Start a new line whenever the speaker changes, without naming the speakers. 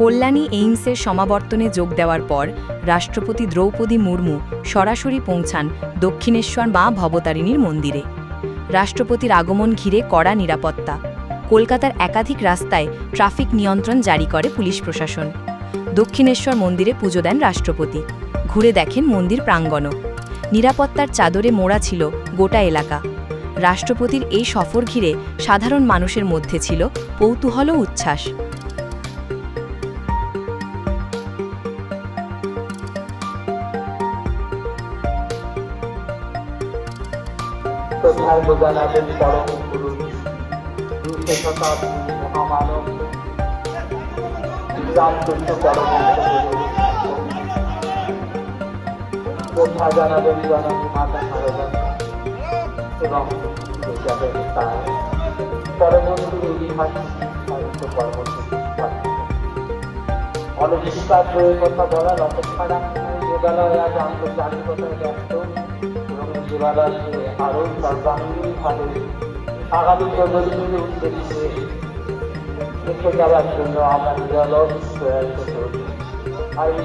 কল্যাণী এইমসের সমাবর্তনে যোগ দেওয়ার পর রাষ্ট্রপতি দ্রৌপদী মুর্মু সরাসরি পৌঁছান দক্ষিণেশ্বর মা ভবতারিণীর মন্দিরে। রাষ্ট্রপতির আগমন ঘিরে কড়া নিরাপত্তা। কলকাতার একাধিক রাস্তায় ট্রাফিক নিয়ন্ত্রণ জারি করে পুলিশ প্রশাসন। দক্ষিণেশ্বর মন্দিরে পুজো দেন রাষ্ট্রপতি। ঘুরে দেখেন মন্দির প্রাঙ্গণও। নিরাপত্তার চাদরে মোড়া ছিল গোটা এলাকা। রাষ্ট্রপতির এই সফর ঘিরে সাধারণ মানুষের মধ্যে ছিল কৌতূহল ও উচ্ছ্বাস।
শ্রদ্ধার্ঘ জানাবেন পরম গুরু দুশো শতাব্দী মহামানব রামকৃষ্ণ গুরু। শ্রদ্ধা জানাবেন জননী মাতা সারদা কথা বলার অপেক্ষা রাখছে যোগালয় আজ আন্তর্জাতিকতায় ব্যস্ত এবং যোগালয়কে আরও আগামী প্রজন্মের উদ্দেশ্যে রেখে যাওয়ার জন্য আমরা নিরলস প্রয়াস আর এই